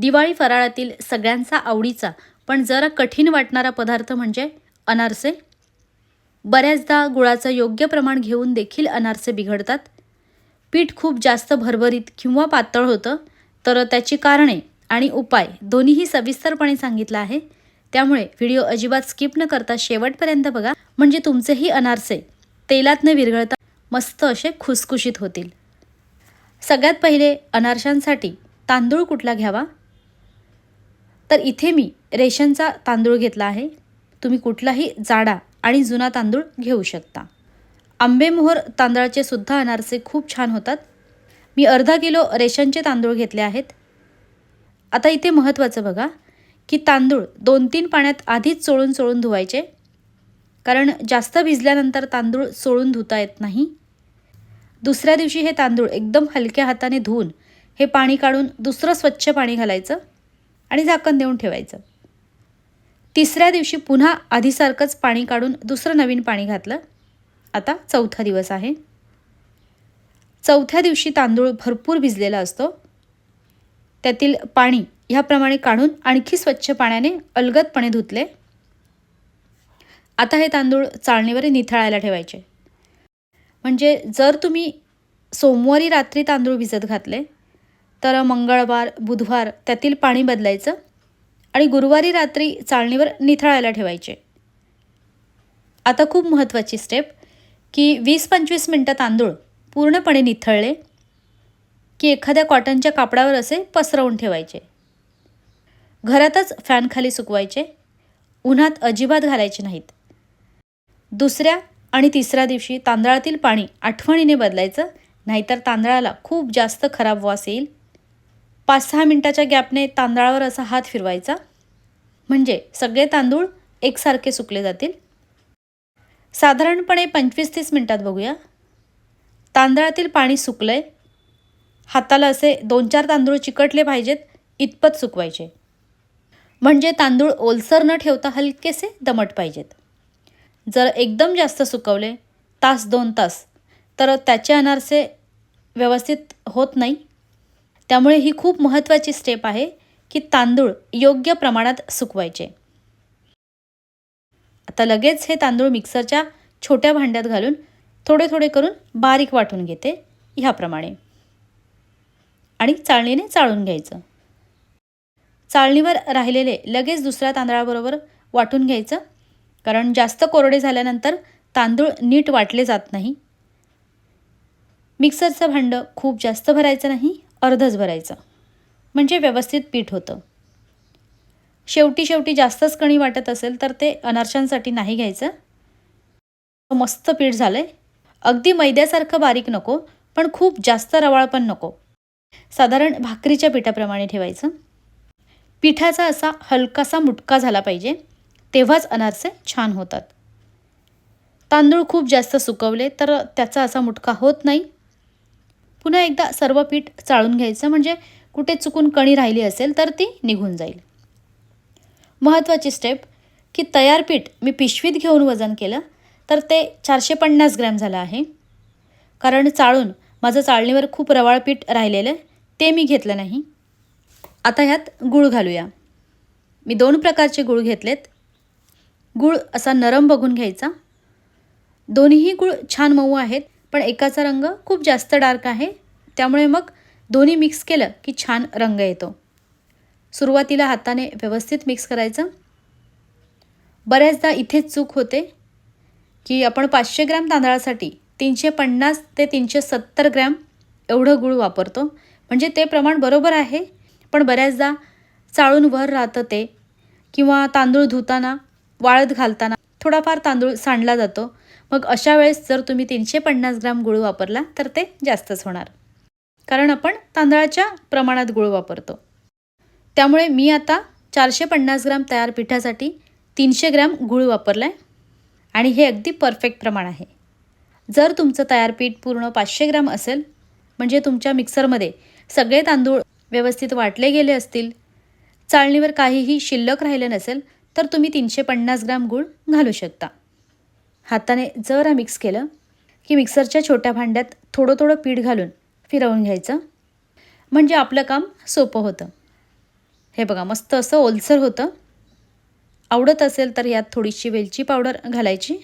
दिवाळी फराळातील सगळ्यांचा आवडीचा पण जरा कठीण वाटणारा पदार्थ म्हणजे अनारसे. बऱ्याचदा गुळाचं योग्य प्रमाण घेऊन देखील अनारसे बिघडतात. पीठ खूप जास्त भरभरीत किंवा पातळ होतं तर त्याची कारणे आणि उपाय दोन्हीही सविस्तरपणे सांगितलं आहे. त्यामुळे व्हिडिओ अजिबात स्किप न करता शेवटपर्यंत बघा. म्हणजे तुमचेही अनारसे तेलात न विरघळता मस्त असे खुसखुशीत होतील. सगळ्यात पहिले अनारशांसाठी तांदूळ कुठला घ्यावा? तर इथे मी रेशनचा तांदूळ घेतला आहे. तुम्ही कुठलाही जाडा आणि जुना तांदूळ घेऊ शकता. आंबेमोहर तांदळाचे सुद्धा अनारसे खूप छान होतात. मी अर्धा किलो रेशनचे तांदूळ घेतले आहेत. आता इथे महत्त्वाचं बघा की तांदूळ दोन तीन पाण्यात आधीच चोळून चोळून धुवायचे. कारण जास्त भिजल्यानंतर तांदूळ चोळून धुता येत नाही. दुसऱ्या दिवशी हे तांदूळ एकदम हलक्या हाताने धुवून हे पाणी काढून दुसरं स्वच्छ पाणी घालायचं. आणि झाकण देऊन ठेवायचं. तिसऱ्या दिवशी पुन्हा आधीसारखंच पाणी काढून दुसरं नवीन पाणी घातलं. आता चौथा दिवस आहे. चौथ्या दिवशी तांदूळ भरपूर भिजलेला असतो. त्यातील पाणी ह्याप्रमाणे काढून आणखी स्वच्छ पाण्याने अलगदपणे धुतले. आता हे तांदूळ चाळणीवर निथळायला ठेवायचे. म्हणजे जर तुम्ही सोमवारी रात्री तांदूळ भिजत घातले तर मंगळवार बुधवार त्यातील पाणी बदलायचं आणि गुरुवारी रात्री चाळणीवर निथळायला ठेवायचे. आता खूप महत्त्वाची स्टेप की वीस पंचवीस मिनटं तांदूळ पूर्णपणे निथळले की एखाद्या कॉटनच्या कापडावर असे पसरवून ठेवायचे. घरातच फॅनखाली सुकवायचे. उन्हात अजिबात घालायचे नाहीत. दुसऱ्या आणि तिसऱ्या दिवशी तांदळातील पाणी आठवणीने बदलायचं नाहीतर तांदळाला खूप जास्त खराब वास येईल. पाच सहा मिनटाच्या गॅपने तांदळावर असा हात फिरवायचा. म्हणजे सगळे तांदूळ एकसारखे सुकले जातील. साधारणपणे पंचवीस तीस मिनटात बघूया. तांदळातील पाणी सुकलं आहे हाताला असे दोन चार तांदूळ चिकटले पाहिजेत इतपत सुकवायचे. म्हणजे तांदूळ ओलसर न ठेवता हलकेसे दमट पाहिजेत. जर एकदम जास्त सुकवले तास दोन तास तर त्याचे अनारसे व्यवस्थित होत नाही. त्यामुळे ही खूप महत्त्वाची स्टेप आहे की तांदूळ योग्य प्रमाणात सुकवायचे. आता लगेच हे तांदूळ मिक्सरच्या छोट्या भांड्यात घालून थोडे थोडे करून बारीक वाटून घेते ह्याप्रमाणे. आणि चाळणीने चाळून घ्यायचं. चाळणीवर राहिलेले लगेच दुसऱ्या तांदळाबरोबर वाटून घ्यायचं. कारण जास्त कोरडे झाल्यानंतर तांदूळ नीट वाटले जात नाही. मिक्सरचं भांडं खूप जास्त भरायचं नाही. अर्धच भरायचं म्हणजे व्यवस्थित पीठ होतं. शेवटी शेवटी जास्तच कणी वाटत असेल तर ते अनारशांसाठी नाही घ्यायचं. मस्त पीठ झालं आहे अगदी मैद्यासारखं बारीक नको पण खूप जास्त रवाळ पण नको. साधारण भाकरीच्या पिठाप्रमाणे ठेवायचं. पिठाचा असा हलकासा मुटका झाला पाहिजे तेव्हाच अनारसे छान होतात. तांदूळ खूप जास्त सुकवले तर त्याचा असा मुटका होत नाही. पुन्हा एकदा सर्व पीठ चाळून घ्यायचं. म्हणजे कुठे चुकून कणी राहिली असेल तर ती निघून जाईल. महत्त्वाची स्टेप की तयार पीठ मी पिशवीत घेऊन वजन केलं तर ते चारशे पन्नास ग्रॅम झालं आहे. कारण चाळून माझं चाळणीवर खूप रवाळ पीठ राहिलेलं ते मी घेतलं नाही. आता ह्यात गूळ घालूया. मी दोन प्रकारचे गूळ घेतलेत. गूळ असा नरम बघून घ्यायचा. दोन्हीही गूळ छान मऊ आहेत. पण एकाचा रंग खूप जास्त डार्क आहे. त्यामुळे मग दोन्ही मिक्स केलं की छान रंग येतो. सुरुवातीला हाताने व्यवस्थित मिक्स करायचं. बऱ्याचदा इथेच चूक होते की आपण पाचशे ग्रॅम तांदळासाठी तीनशे पन्नास ते तीनशे सत्तर ग्रॅम एवढं गूळ वापरतो. म्हणजे ते प्रमाण बरोबर आहे पण बऱ्याचदा चाळून वर राहतं ते. किंवा तांदूळ धुताना वाळत घालताना थोडाफार तांदूळ सांडला जातो. मग अशा वेळेस जर तुम्ही तीनशे पन्नास ग्राम गुळ वापरला तर ते जास्तच होणार. कारण आपण तांदळाच्या प्रमाणात गुळ वापरतो. त्यामुळे मी आता चारशे पन्नास ग्राम तयार पिठासाठी तीनशे ग्रॅम गूळ वापरला आहे आणि हे अगदी परफेक्ट प्रमाण आहे. जर तुमचं तयार पीठ पूर्ण पाचशे ग्राम असेल म्हणजे तुमच्या मिक्सरमध्ये सगळे तांदूळ व्यवस्थित वाटले गेले असतील चाळणीवर काहीही शिल्लक राहिलं नसेल तर तुम्ही तीनशे पन्नास ग्राम गूळ घालू शकता. हाताने जरा मिक्स केलं की मिक्सरच्या छोट्या भांड्यात थोडं थोडं पीठ घालून फिरवून घ्यायचं. म्हणजे आपलं काम सोपं होतं. हे बघा मस्त असं ओलसर होतं. आवडत असेल तर यात थोडीशी वेलची पावडर घालायची.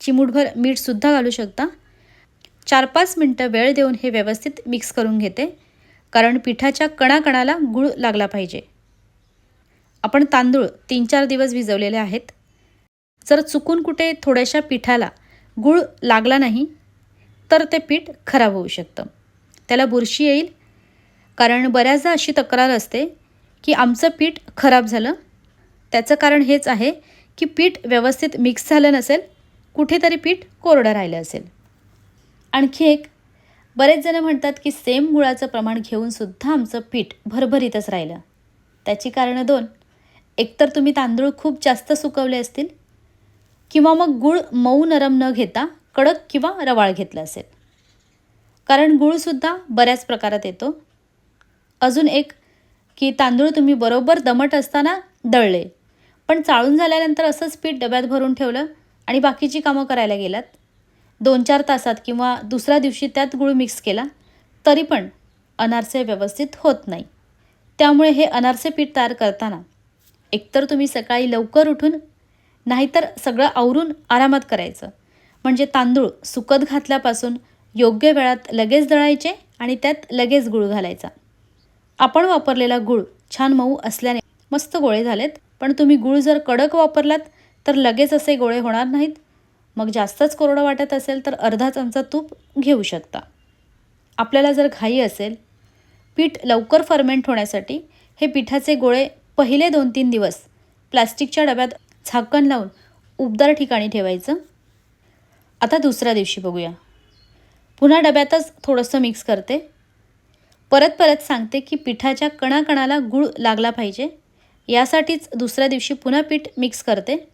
चिमूटभर मीठसुद्धा घालू शकता. चार पाच मिनटं वेळ देऊन हे व्यवस्थित मिक्स करून घेते. कारण पिठाच्या कणाकणाला गूळ लागला पाहिजे. आपण तांदूळ तीन चार दिवस भिजवलेले आहेत. जर चुकून कुठे थोड्याशा पिठाला गूळ लागला नाही तर ते पीठ खराब होऊ शकतं. त्याला बुरशी येईल. कारण बऱ्याचदा अशी तक्रार असते की आमचं पीठ खराब झालं. त्याचं कारण हेच आहे की पीठ व्यवस्थित मिक्स झालं नसेल कुठेतरी पीठ कोरडं राहिलं असेल. आणखी एक बरेच जण म्हणतात की सेम गुळाचं प्रमाण घेऊनसुद्धा आमचं पीठ भरभरीतच राहिलं. त्याची कारणं दोन. एकतर तुम्ही तांदूळ खूप जास्त सुकवले असतील किंवा मग गूळ मऊ नरम न घेता कडक किंवा रवाळ घेतलं असेल. कारण गूळसुद्धा बऱ्याच प्रकारात येतो. अजून एक की तांदूळ तुम्ही बरोबर दमट असताना दळले. पण चाळून झाल्यानंतर असंच पीठ डब्यात भरून ठेवलं आणि बाकीची कामं करायला गेलात. दोन चार तासात किंवा दुसऱ्या दिवशी त्यात गूळ मिक्स केला तरी पण अनारसे व्यवस्थित होत नाही. त्यामुळे हे अनारसे पीठ तयार करताना एकतर तुम्ही सकाळी लवकर उठून नाहीतर सगळं आवरून आरामात करायचं. म्हणजे तांदूळ सुकत घातल्यापासून योग्य वेळात लगेच दळायचे आणि त्यात लगेच गूळ घालायचा. आपण वापरलेला गूळ छान मऊ असल्याने मस्त गोळे झालेत पण तुम्ही गूळ जर कडक वापरलात तर लगेच असे गोळे होणार नाहीत. मग जास्तच कोरडं वाटत असेल तर अर्धा चमचा तूप घेऊ शकता. आपल्याला जर घाई असेल पीठ लवकर फर्मेंट होण्यासाठी हे पिठाचे गोळे पहिले दोन तीन दिवस प्लास्टिकच्या डब्यात झाकण लावून उबदार ठिकाणी ठेवायचं. आता दुसऱ्या दिवशी बघूया. पुन्हा डब्यातच थोडंसं मिक्स करते. परत परत सांगते की पिठाच्या कणाकणाला गूळ लागला पाहिजे. यासाठीच दुसऱ्या दिवशी पुन्हा पीठ मिक्स करते.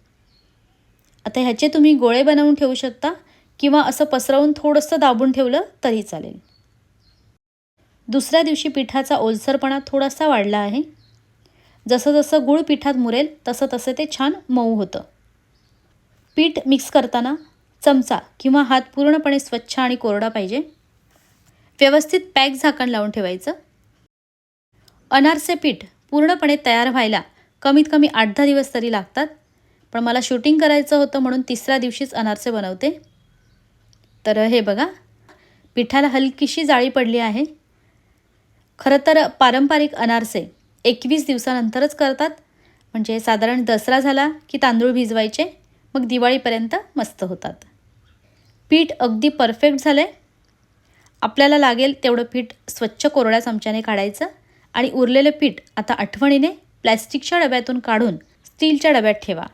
आता ह्याचे तुम्ही गोळे बनवून ठेवू शकता किंवा असं पसरवून थोडंसं दाबून ठेवलं तरी चालेल. दुसऱ्या दिवशी पिठाचा ओलसरपणा थोडासा वाढला आहे. जसं जसं गूळ पिठात मुरेल तसं तसं ते छान मऊ होतं. पीठ मिक्स करताना चमचा किंवा हात पूर्णपणे स्वच्छ आणि कोरडा पाहिजे. व्यवस्थित पॅक झाकण लावून ठेवायचं. अनारसे पीठ पूर्णपणे तयार व्हायला कमीत कमी आठ दहा दिवस तरी लागतात. पण मला शूटिंग करायचं होतं म्हणून तिसऱ्या दिवशीच अनारसे बनवते. तर हे बघा पिठाला हलकीशी जाळी पडली आहे. खरं तर पारंपरिक अनारसे एकवीस दिवसानंतरच करतात. म्हणजे साधारण दसरा झाला की तांदूळ भिजवायचे मग दिवाळीपर्यंत मस्त होतात. पीठ अगदी परफेक्ट झालं आहे आपल्याला लागेल तेवढं पीठ स्वच्छ कोरड्या चमच्याने काढायचं आणि उरलेलं पीठ आता आठवणीने प्लॅस्टिकच्या डब्यातून काढून स्टीलच्या डब्यात ठेवा.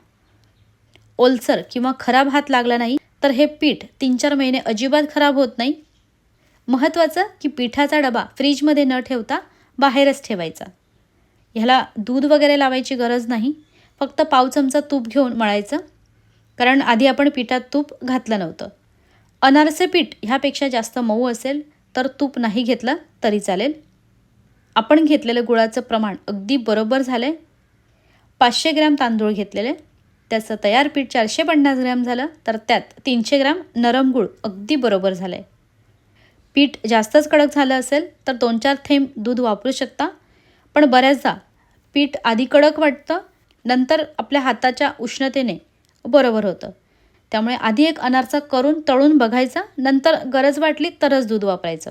ओलसर किंवा खराब हात लागला नाही तर हे पीठ तीन चार महिने अजिबात खराब होत नाही. महत्त्वाचं की पिठाचा डबा फ्रीजमध्ये न ठेवता बाहेरच ठेवायचा. ह्याला दूध वगैरे लावायची गरज नाही. फक्त पाव चमचा तूप घेऊन मळायचं. कारण आधी आपण पिठात तूप घातलं नव्हतं. अनारसे पीठ ह्यापेक्षा जास्त मऊ असेल तर तूप नाही घेतलं तरी चालेल. आपण घेतलेलं गुळाचं प्रमाण अगदी बरोबर झालं आहे पाचशे ग्रॅम तांदूळ घेतलेले. त्याचं तयार पीठ चारशे पन्नास ग्रॅम झालं तर त्यात तीनशे ग्रॅम नरम गूळ अगदी बरोबर झालं आहे पीठ जास्तच कडक झालं असेल तर दोन चार थेंब दूध वापरू शकता. पण बऱ्याचदा पीठ आधी कडक वाटतं नंतर आपल्या हाताच्या उष्णतेने बरोबर होतं. त्यामुळे आधी एक अनारसा करून तळून बघायचा नंतर गरज वाटली तरच दूध वापरायचं.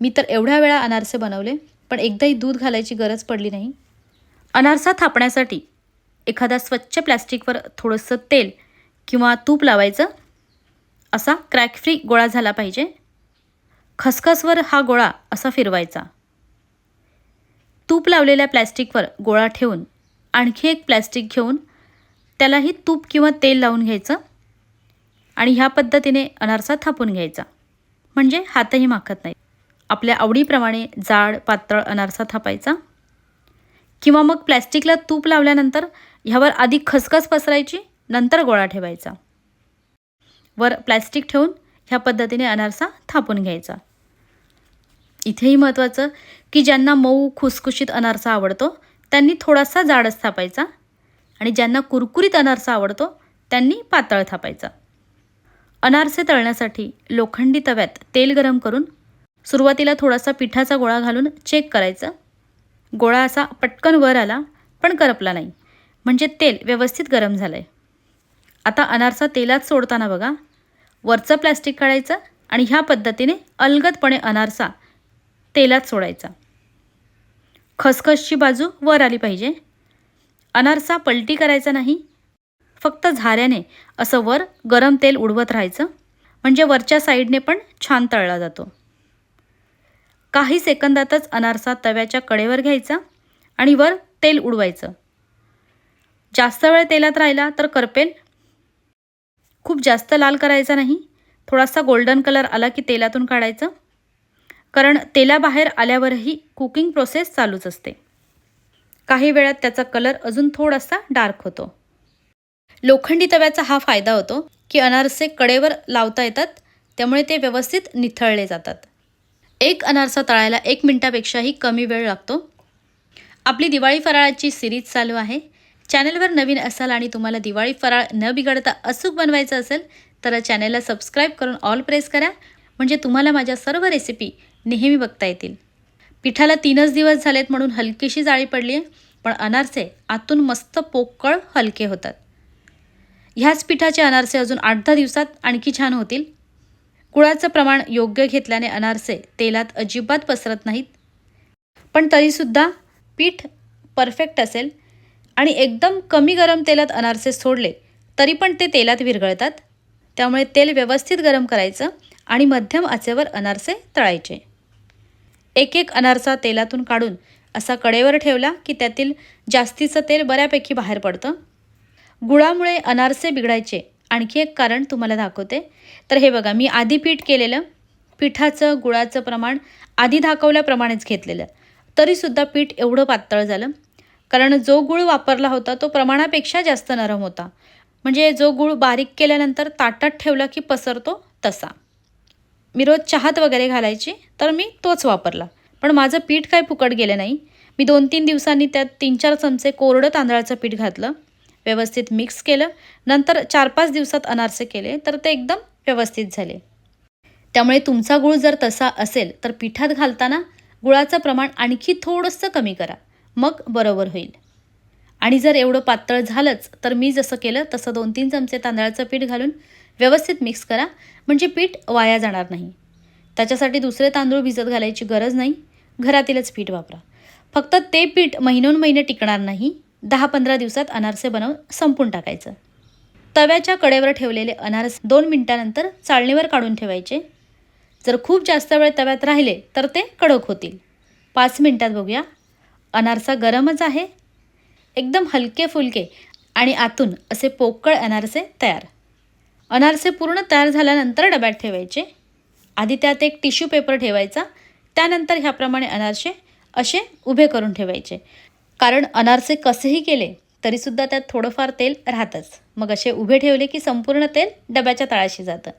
मी तर एवढ्या वेळा अनारसे बनवले पण एकदाही दूध घालायची गरज पडली नाही. अनारसा थापण्यासाठी एखाद्या स्वच्छ प्लॅस्टिकवर थोडंसं तेल किंवा तूप लावायचं असा क्रॅक फ्री गोळा झाला पाहिजे. खसखसवर हा गोळा असा फिरवायचा. तूप लावलेल्या प्लॅस्टिकवर गोळा ठेवून आणखी एक प्लॅस्टिक घेऊन त्यालाही तूप किंवा तेल लावून घ्यायचं आणि ह्या पद्धतीने अनारसा थापून घ्यायचा. म्हणजे हातही माखत नाही. आपल्या आवडीप्रमाणे जाड पातळ अनारसा थापायचा. किंवा मग प्लॅस्टिकला तूप लावल्यानंतर ह्यावर आधी खसखस पसरायची नंतर गोळा ठेवायचा. वर प्लॅस्टिक ठेवून ह्या पद्धतीने अनारसा थापून घ्यायचा. इथेही महत्त्वाचं की ज्यांना मऊ खुसखुशीत अनारसा आवडतो त्यांनी थोडासा जाडच थापायचा आणि ज्यांना कुरकुरीत अनारसा आवडतो त्यांनी पातळ थापायचा. अनारसे तळण्यासाठी लोखंडी तव्यात तेल गरम करून सुरुवातीला थोडासा पिठाचा गोळा घालून चेक करायचं. गोळा असा पटकन वर आला पण करपला नाही. म्हणजे तेल व्यवस्थित गरम झालं आहे आता अनारसा तेलात सोडताना बघा. वरचं प्लॅस्टिक काढायचं आणि ह्या पद्धतीने अलगदपणे अनारसा तेलात सोडायचा. खसखसची बाजू वर आली पाहिजे. अनारसा पलटी करायचा नाही. फक्त झाऱ्याने असं वर गरम तेल उडवत राहायचं. म्हणजे वरच्या साईडने पण छान तळला जातो. काही सेकंदातच अनारसा तव्याच्या कडेवर घ्यायचा आणि वर तेल उडवायचं. जास्त वेळ तेलात राहिला तर करपेल. खूप जास्त लाल करायचा नाही. थोडासा गोल्डन कलर आला की तेलातून काढायचं. कारण तेलाबाहेर आल्यावरही कुकिंग प्रोसेस चालूच असते. काही वेळात त्याचा कलर अजून थोडासा डार्क होतो. लोखंडी तव्याचा हा फायदा होतो की अनारसे कडेवर लावता येतात त्यामुळे ते व्यवस्थित निथळले जातात. एक अनारसा तळायला एक मिनटापेक्षाही कमी वेळ लागतो. आपली दिवाळी फराळाची सिरीज चालू आहे. चॅनलवर नवीन असाल आणि तुम्हाला दिवाळी फराळ न बिघडता अचूक बनवायचं असेल तर चॅनलला सबस्क्राईब करून ऑल प्रेस करा. म्हणजे तुम्हाला माझ्या सर्व रेसिपी नेहमी बघता येतील. पिठाला तीनच दिवस झालेत म्हणून हलकीशी जाळी पडली आहे पण अनारसे आतून मस्त पोकळ हलके होतात. ह्याच पिठाचे अनारसे अजून आठ दहा दिवसात आणखी छान होतील. गुळाचं प्रमाण योग्य घेतल्याने अनारसे तेलात अजिबात पसरत नाहीत. पण तरीसुद्धा पीठ परफेक्ट असेल आणि एकदम कमी गरम तेलात अनारसे सोडले तरी पण ते तेलात विरघळतात. त्यामुळे तेल व्यवस्थित गरम करायचं आणि मध्यम आचेवर अनारसे तळायचे. एक एक अनारसा तेलातून काढून असा कडेवर ठेवला की त्यातील जास्तीचं तेल बऱ्यापैकी बाहेर पडतं. गुळामुळे अनारसे बिघडायचे. आणखी एक कारण तुम्हाला दाखवते. तर हे बघा मी आधी पीठ केलेलं पिठाचं गुळाचं प्रमाण आधी दाखवल्याप्रमाणेच घेतलेलं. तरीसुद्धा पीठ एवढं पातळ झालं. कारण जो गुळ वापरला होता तो प्रमाणापेक्षा जास्त नरम होता. म्हणजे जो गुळ बारीक केल्यानंतर ताटात ठेवला की पसरतो तसा. मी रोज चहात वगैरे घालायची तर मी तोच वापरला. पण माझं पीठ काय फुकट गेलं नाही. मी दोन तीन दिवसांनी त्यात तीन चार चमचे कोरडं तांदळाचं पीठ घातलं. व्यवस्थित मिक्स केलं. नंतर चार पाच दिवसात अनारसे केले तर ते एकदम व्यवस्थित झाले. त्यामुळे तुमचा गुळ जर तसा असेल तर पिठात घालताना गुळाचं प्रमाण आणखी थोडंसं कमी करा. मग बरोबर होईल. आणि जर एवढं पातळ झालंच तर मी जसं केलं तसं दोन तीन चमचे तांदळाचं पीठ घालून व्यवस्थित मिक्स करा. म्हणजे पीठ वाया जाणार नाही. त्याच्यासाठी दुसरे तांदूळ भिजत घालायची गरज नाही. घरातीलच पीठ वापरा. फक्त ते पीठ महिनोन महिने टिकणार नाही. दहा पंधरा दिवसात अनारसे बनवून संपून टाकायचं. तव्याच्या कडेवर ठेवलेले अनारस दोन मिनटानंतर चाळणीवर काढून ठेवायचे. जर खूप जास्त वेळ तव्यात राहिले तर ते कडक होतील. पाच मिनटात बघूया. अनारसा गरमच आहे. एकदम हलके फुलके आणि आतून असे पोकळ अनारसे तयार. अनारसे पूर्ण तयार झाल्यानंतर डब्यात ठेवायचे. आधी त्यात एक टिश्यू पेपर ठेवायचा. त्यानंतर ह्याप्रमाणे अनारसे असे उभे करून ठेवायचे. कारण अनारसे कसेही केले तरीसुद्धा त्यात थोडंफार तेल राहतंच. मग असे उभे ठेवले की संपूर्ण तेल डब्याच्या तळाशी जातं.